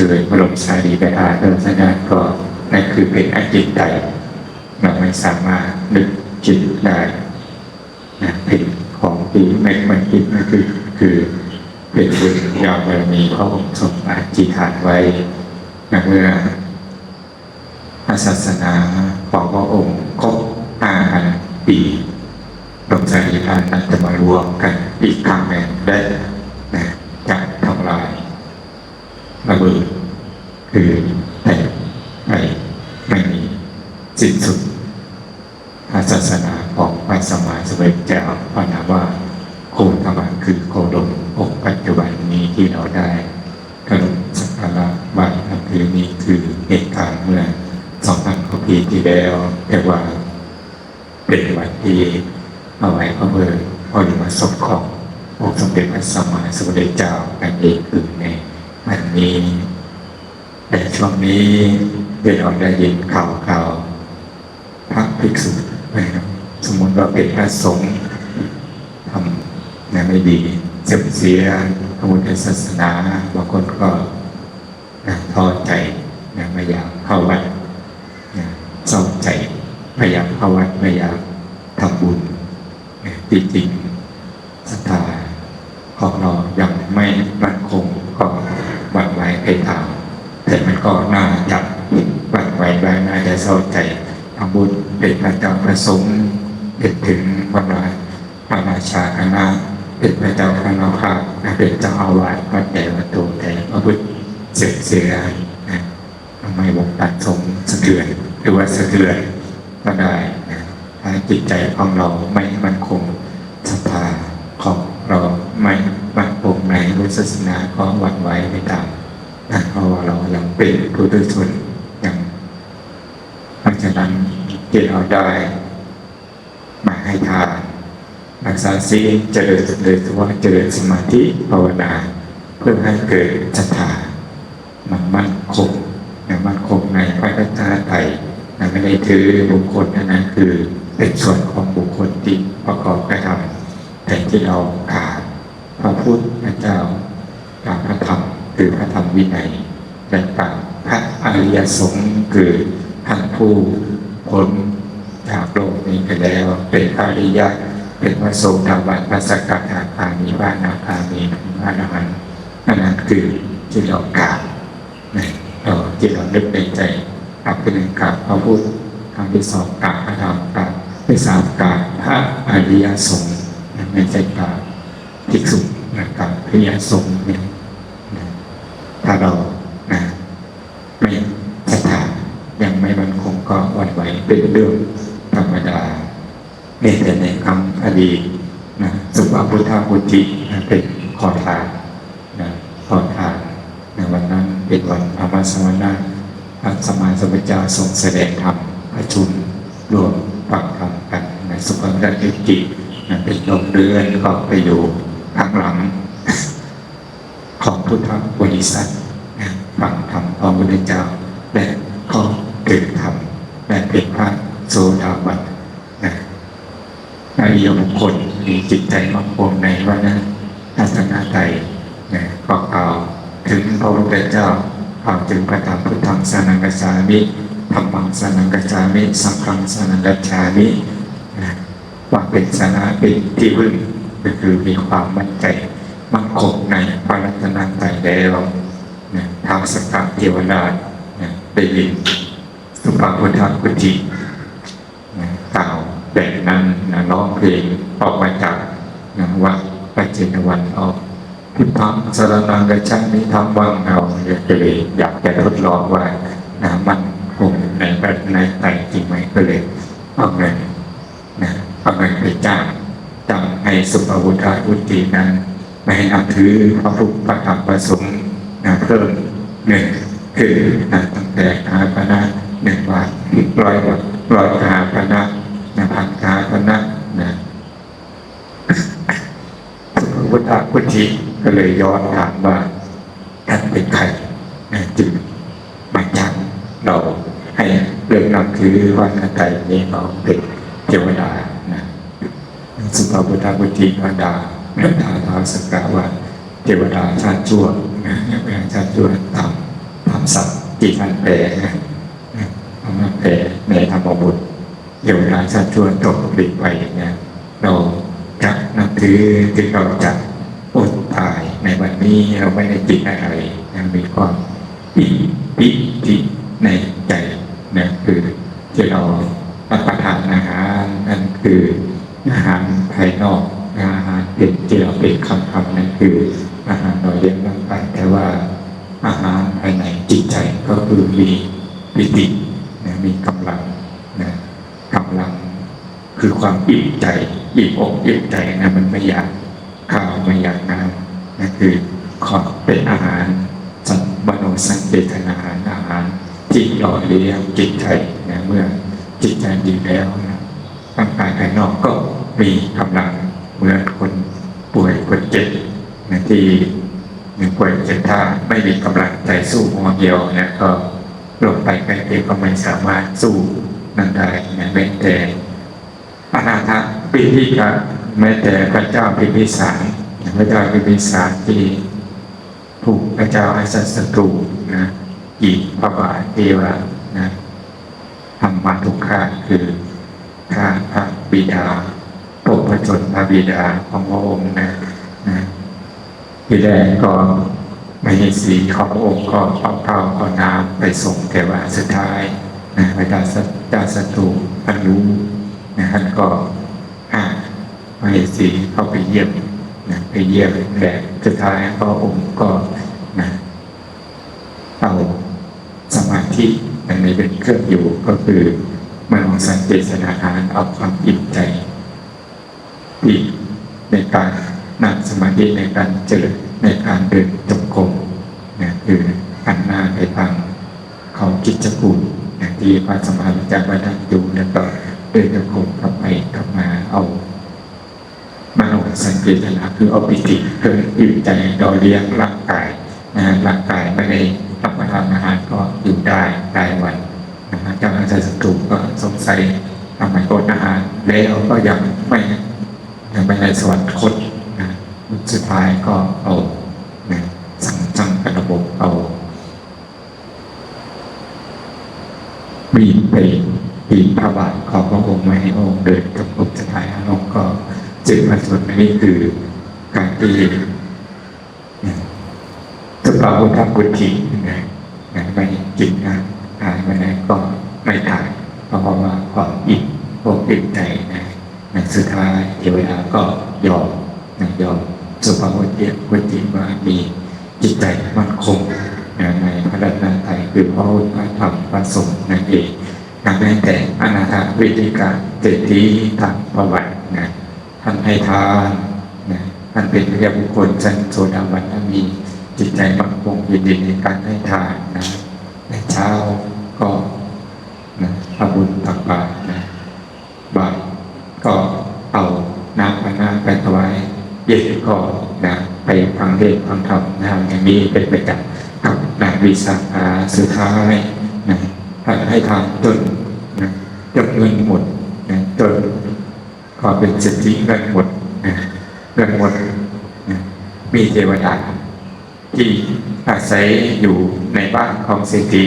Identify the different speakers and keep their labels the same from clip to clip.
Speaker 1: ชิญพระบรมสารีริกาตุพระสัญญาก็นั่นคือเป็นอจิตใจเราไม่สามารถนึกจิตได้นะเป็นของที่ไม่ไม่คิดนั่นคือคือเป็นบุญยาวบารมีพระองค์ทรงอธิษฐานไว้ในเมื่อพระศาสนาของพระองค์ครบห้าพันปีพระบรมสารีริกธาตุนั้นจะมารวมกันอีกครั้งหนึ่งได้นะจะทำลาย ระเบิดคือแต่ไม่ไม่มี สิ้นสุดพระศาสนาของพระสมมาสมเด็จเจ้าพระนามว่าโคธรรมคือโคดมองปัจจุบันนี้ที่เราได้กระดมสักการะไหว้นับถือนี้คือเหตุการณ์เมื่อสองพันกว่าปีที่แล้วแต่ว่าเป็นวันที่เอาไว้พระเบิดพอดีมาศพขององค์สมเด็จพระสัมมาสัมพุทธเจ้านั่นเองคือในวันนี้แต่ช่วงนี้เดี๋ยวเราได้ยินข่าวข่าว พระภิกษุนะครับสมมติว่าเป็นพระสงฆ์ทำนะไม่ดีเสื่อมเสียพระพุทธศาสนาบางคนก็นะท้อใจนะไม่อยากเข้าวัดนะเศร้าใจไม่อยากเข้าวัดไม่อยากทำบุญนะจริงๆศรัทธาของเรายังไม่มั่นคงก็หวั่นไหวไปตามแต่มันก็น่าจะหวั่นไหวบ้างน่าจะเศร้าใจทำบุญ เป็นพระเจ้าประสงค์เป็นถึงพระราพระราชาคณะเป็นพระเจ้าคณะภาคเป็นเจ้าอาวาสวัดแต่วัดตูแต่พระพุทธเสียเสียนะทำไมวงการสงสะเทือนหรือว่าสะเทือนก็ได้นะถ้าจิตใจของเราไม่มั่นคงศรัทธาของเราไม่มั่นคงในพุทธศาสนาก็หวั่นไหวไปตามนะเพราะว่าเรายังเป็นผู้ตุชนยังเพราะฉะนั้น ที่เราได้ มาให้ทานรักษาศีลเจริญโดยเฉพาะเจริญสมาธิภาวนา เพื่อให้เกิดศรัทธามันมั่นคงนะมั่นคงในพระรัตนตรัยนะไม่ได้ถือบุคคลอันนั้นคือเป็นส่วนของบุคคลที่ประกอบกระทำแต่ที่เราขาดพระพุทธเจ้าการพระธรรมคือพระธรรมวินัยและการพระอริยสงฆ์คือท่านผู้พ้น จากโลกนี้ไปแล้ว เป็นอริยะ เป็นพระโสดาบันพระสกทาคามีพระอนาคามีพระอรหันต์นั่นนั่นคือที่เรากราบนะเราที่เรานึกในใจกราบเป็นหนึ่งกราบพระพุทธครั้งที่สองกราบพระธรรมกราบที่สามกราบพระอริยสงฆ์นะไม่ใช่กราบภิกษุนะกราบอริยสงฆ์เนี่ยถ้าเรานะไม่ศรัทธายังไม่มันคงก็วันไหวเป็นเรื่อง ธรรมดาเนี่ยแต่ในคำอดีตนะสุภาพุทธพุทธินะเป็นขอทานนะขอทานในวันนั้นเป็นวันพระมาสวนาพระสมมาสมุทเจ้าทรงแสดงธรรมประชุมรวมฟังธรรมกันในสุภาพดัติกิจนะเป็นลงเรือนก็ไปอยู่ข้างหลัง ของพุทธบริษัทฟังธรรมของพระพุทธเจ้า และก็เกิดธรรมและเป็นพระ โสดาบันนะอริยบุคคลมีจิตใจมั่นคงในว่านะทัศนใจนะก็กล่าวถึงพระพุทธเจ้ากล่าวถึงพระธรรมพุทธังสนังกัจฉามิธรรมังสนังกัจฉามิสังฆังสนังกัจฉามินะว่าเป็นสาระเป็นที่พึ่งก็คือมีความมั่นใจมั่นคงในพระรัตนตรัยแล้วนะทางสกัดเทวดานะได้ยินสุภาพุทธพุทธิ ล่าวแบบนั้นนะร้องเพลงออกมาจากนะวัดปัจเจนวันออกพุทธังสรนังกัจฉามิธรรมังเอาก็เลยอยากจะทดลองว่านะมันคงในแบบในใจจริงไหมก็เลยเอาเงินนะเอาเงินไปจ้างจ้างให้สุภาพุทธพุทธินั้นไม่ให้นับถือพระพุทธธรรมพระสงฆ์นะเพิ่มหนึ่งคือนะตั้งแต่คาปนะหนึ่งบาทร้อยบาทร้อยคาปนะ นะพันคาปนะนะสุภพุทธพุทธิก็เลยย้อนถามว่าท่านเป็นใครนะจึงมาจังเราให้เรื่องนับถือว่านาไตนี้เราเป็นเทวดานะสุภาพุทธพุทธิพระดาเมตตาท้าสกาว่าเทวดาชาติชั่วนะเทวดาชาติชั่วต่ำำศัพท์ที่ท่านแปลนะเอามาแปลในธรรมบุตร เดี๋ยวเวลาชัดชวนตกดิบไปเนี่ยเราจะนับถือที่เราจะอดตายในวันนี้เราไม่ได้กินอะไรนะมีความปิปิติในใจนะคือที่เรารับประทานอาหารนั่นคืออาหารภายนอกอาหารเป็นที่เราเป็นคำคำนั่นคือ อาหารเราเลี้ยงร่างกายแต่ว่าอาหารภายในจิตใจก็คือมีปิตินะมีกำลัง ลังคือความอิ่มใจอิ่มอกอิ่มใจนะมันไม่อยากข้าวไม่อยากน้ำนะคือขอเป็นอาหารสัมบโนสังเจตนาอาหารอาหารที่หล่อเลี้ยงจิตใจนะเมื่อจิตใจดีแล้วนะร่างกายภายนอกก็มีกำลังเหมื่อนคนป่วยคนเจ็บนะที่หนึ่งป่วยเจ็บถ้าไม่มีกำลังใจสู้หัวเดียวนี่ยก็ลงไปใกล้เองก็ไม่สามารถสู้ นั่นได้นะแม้แต่อนาถปิฎกะแม้แต่พระเจ้าพิมพิสารพระเจ้าพิมพิสารที่ถูกพระเจ้าอาสัสตูนะอีกพระบาทเทวะนะทำมาทุกข้าคือข้าพระบิดาปกพระชนพระบิดาของพระองค์นะนะที่แรกก็ไม่ให้สีของพระองค์ก็เอาข้าเอาน้ำไปส่งแต่ว่าสุดท้ายนะพระเจ้าสัต เจ้าศัตรูท่านรู้นะท่านก็ห้ามไม่ให้สีเข้าไปเยี่ยมนะไปเยี่ยมแต่สุดท้ายพระองค์ก็นะเอาสมาธิอันนี้เป็นเครื่องอยู่ก็คือมันองสังเกตสนาทานเอาความอิ่มใจที่ในการนั่งสมาธิในการเจริญในการเดินจงกรมนะคือหันหน้าไปทางเขากิจกูล อย่างที่พระสมมาจารย์วัดอยู่แล้วก็เดินจงกรมกลับไปกลับมาเอามาลงสังเกตนาคือเอาปิติเกิดอิ่ใจดอเลี้ยงร่างกายนะฮะร่างกายไม่ได้รับประทานอาหารก็อยู่ได้ได้วันนะฮะเจ้าหน้าที่ศัตรูก็สงสัยทำไมอดอาหารแล้วก็ยังไม่ยังไม่ได้สวรรคตนะสุดท้ายก็เอานะสั่งสั่งกระบบเอา บีบไปปีนพระบาทของพระองค์ไม่ให้พระองค์เดินกับองค์สุดท้ายพระองค์ก็จึงมาส่วนนี้คือการที่นะสุภาพุทธบุตรีนะนะไม่กินนะทานมาแล้วก็ไม่ทานเพราะว่าความอิ่มอกอิ่มใจนะในสุดท้ายเทวดาก็ยอมนะยอมสุภาพวจิวจิว่ามีจิตใจมั่นคงนะใน คือพระพุทธพระธรรมพระสงฆ์นั่นเองนะแม้แต่อนาถวิธิกาเศรษฐีทางประวัตินะท่านให้ทานนะท่านเป็นพระบุคคลชั้นโสดาบันท่มีจิตใจมั่นคงยินดีในการให้ทานนะในเช้าก็นะทำบุญตักบาตรนะบ่ายก็เอาน้ำมาน้ำไปถวายเย็นก็นะไปฟังเทศน์ฟังธรรมนะอย่างนี้เป็นประจำ กับนางวิสาขาสุดท้ายนะท่านให้ทานจนนะจนเงินหมดนะจนก็เป็นสิทธิเงินหมดนะเงินหมดนะมีเทวดาที่อาศัยอยู่ในบ้านของเศรษฐี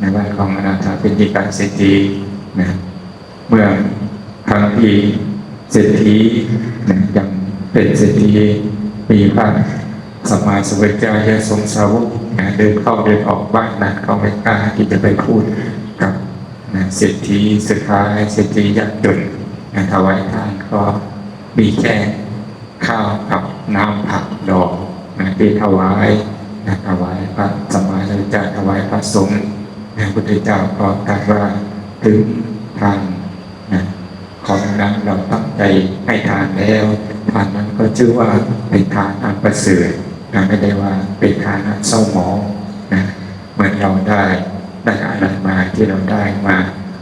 Speaker 1: ในบ้านของอนาถาเป็นที่การเศรษฐีนะเมื่อครั้งที่เศรษฐียังเป็นเศรษฐีมีพระ สมมาสมัยเจ้าเยทรงสาวกนะเดินเข้าเดินออกบ้านนะเขาไม่กล้าที่จะไปพูดกับนะเศรษฐีสุดท้ายเศรษฐียากจนนะถวายทานก็มีแค่ข้าวกับน้ำผักดอกนะที่ถวายนะถวายพระสมมาสมัยเจ้าถวายพระสงฆ์นะพุทธเจ้าก็ตรัสว่าถึงทานนะของนั้นเราตั้งใจให้ทานแล้วทานนั้นก็ชื่อว่าเป็นทานอันประเสริฐ นะไม่ได้ว่าเป็นทานเศร้าหมองนะเหมือนเราได้ได้อะไรมาที่เราได้มา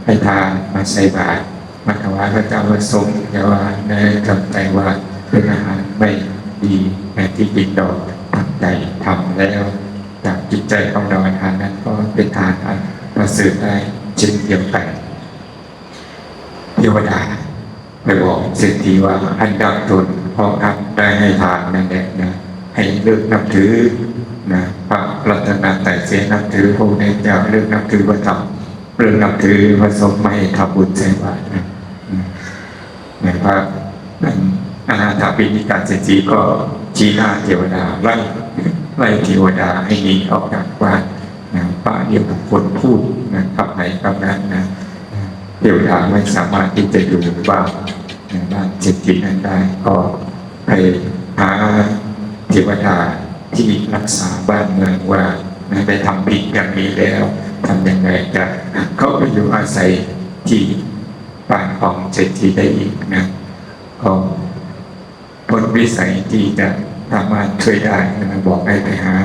Speaker 1: ให้ทานมาใส่บาตรมาถวายพระเจ้าพระสงฆ์แต่ว่าในกำใจว่าเป็นอาหารไม่ดีแต่ที่จริงเราตั้งใจทำแล้วจากจิตใจของเราทานนั้นก็เป็นทานอันประเสริฐได้เช่นเดียวกันเทวดาไปบอกเศรษฐีว่าอันดับตนเพราะท่านได้ให้ทานนั่นแหละนะ ให้เลิกนับถือนะพระรัตนตรัยเสียนับถือพระในเจ้าเรื่องนับถือพระธรรมเรื่องนับถือพระสงฆ์ไม่ทำบุญใส่บาตรนะอืมเหมือนพระนั่นอนาถาปิณิกาเศรษฐีก็ชี้หน้าเทวดาไล่ไล่เทวดาให้หนีออกจากบ้านนะพระเดียวกับคนพูดนะคำไหนคำนั้นนะเทวดาไม่สามารถที่จะอยู่บ้านบ้านเศรษฐีนั้นได้ก็ไปหา เทวดาที่รักษาบ้านเมืองว่าได้ทำผิดอย่างนี้แล้วทำยังไงจะเข้าไปอยู่อาศัยที่บ้านของเศรษฐีได้อีกนะก็ผลวิสัยที่จะสามารถช่วยได้นะบอกให้ไปหา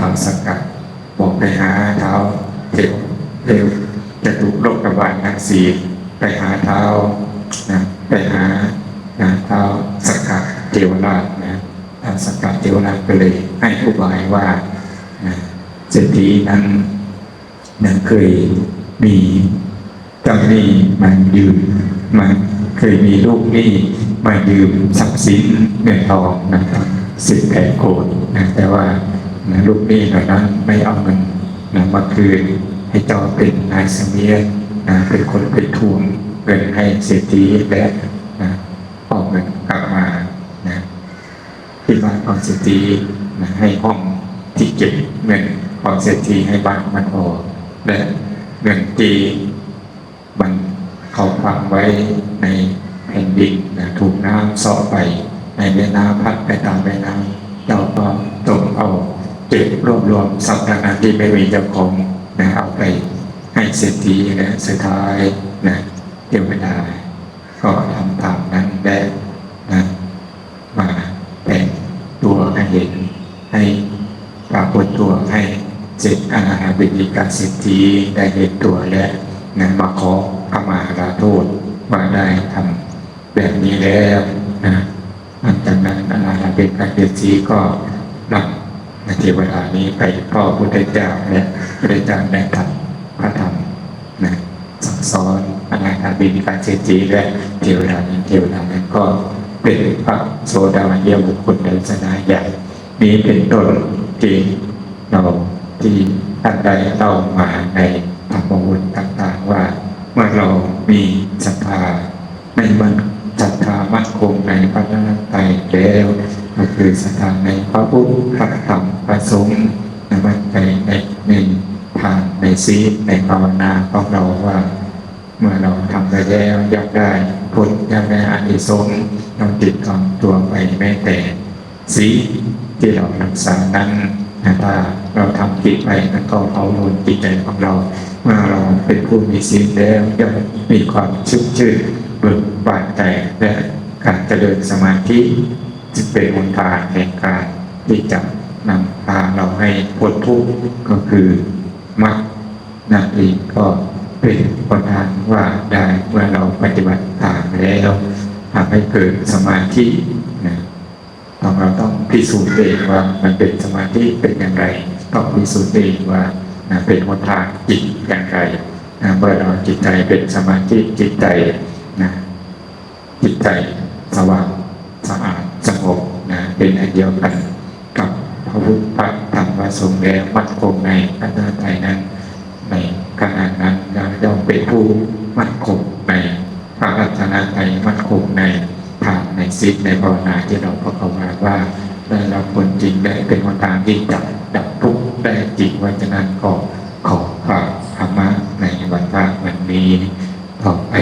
Speaker 1: ทำสกัดบอกไปหาเท้าเทวเทวจะถูกโรคกบาลนางสีไปหาเท้านะไปหานะเท้าสกัดเทวราช นะท้าวสกัดเทวราชก็เลยให้ผู้บายว่าเศรษฐีนั้นนั้นเคยมีเจ้าหนี้มันยืมมันเคยมีลูกหนี้มายืมทรัพย์สินเงินทองนะครับสิบแปดโกดนะแต่ว่านะลูกหนี้เหล่านั้นไม่เอาเงินนะมาคืนให้เจ้าเป็นนายเสมียนนะเป็นคนไปทวงเงินให้เศรษฐีและนะเอาเงินกลับมานะ ที่บ้านของเศรษฐีให้ห้องที่เก็บเงินของเศรษฐีให้บ้านมันออกและเงินที่มันเขาฝังไว้ในแผ่นดินนะถูกน้ำเสาะไปในแม่น้ำพัดไปตามแม่น้ำเราก็ต้องเอาเก็บรวบรวมทรัพย์นั้นที่ไม่มีเจ้าของนะเอาไปให้เศรษฐีนะสุดท้ายนะเทวดาก็ทำตามนั้นได้นะมาแต่งตัวให้เห็น ให้ปรากฏตัวให้เสร็จอาณาบิดิกาเศรษฐีได้เห็นตัวและนะมาขอขมาลาโทษว่าได้ทำแบบนี้แล้วนะหลังจากนั้นอาณาเป็นการเปลี่ยนสีก็นำนาเทวดานี้ไปพ่อพุทธเจ้าและพระเจ้าได้ทำพระธรรมนะสั่งสอนอาณาเป็นการเศรษฐีและเทวดานั้นเทวดานั้นก็เป็นพระโสดาบันเดียบุคคลในศาสนาใหญ่ นี้เป็นต้นที่เราที่ท่านใดเล่ามาในธรรมวุฒิต่างๆว่า เมื่อเรามีศรัทธาในมันศรัทธามั่นคงในพระรัตนตรัยแล้วก็คือศรัทธาในพระพุทธพระธรรมพระสงฆ์ในมั่นใจในในทางในศีในภาวนาของเราว่า เมื่อเราทำไปแล้วอยากได้ผลอยากได้อานิสงส์เราติดกับตัวไปแม้แต่สี ที่เรารักษานั้นนะถ้าเราทำผิดไปนั้นก็เอาโลนจิตใจของเรา เมื่อเราเป็นผู้มีศีลแล้วย่อมมีความชุ่มชื่นเบิกบานใจและการเจริญสมาธิจึงเป็นหนทางแห่งการที่จะนำพาเราให้พ้นทุกข์ก็คือมรรคนั่นเองก็เป็นคนทางว่าได้เมื่อเราปฏิบัติตามแล้วทำให้เกิดสมาธินะเราต้อง พิสูจน์เองว่ามันเป็นสมาธิเป็นอย่างไรต้องพิสูจน์เองว่าเป็นหนทางจิตอย่างไรเมื่อเราจิตใจเป็นสมาธิจิตใจนะจิตใจสว่างสะอาดสงบนะเป็นอันเดียวกันกับพระพุทธพระธรรมพระสงฆ์แล้วมั่นคงในพระนาใจนั้น ในขณะนั้นเราย่อมเป็นผู้มั่นคงในพระรัตนตรัยมั่นคงในทางในศีลในภาวนาที่เราพระกวาว่า ได้รับผลจริงได้เป็นวันทางที่จับดับทุกข์ได้จริงวันฉะนั้นก็ขอฝากธรรมะในวันพระวันนี้ต่อไป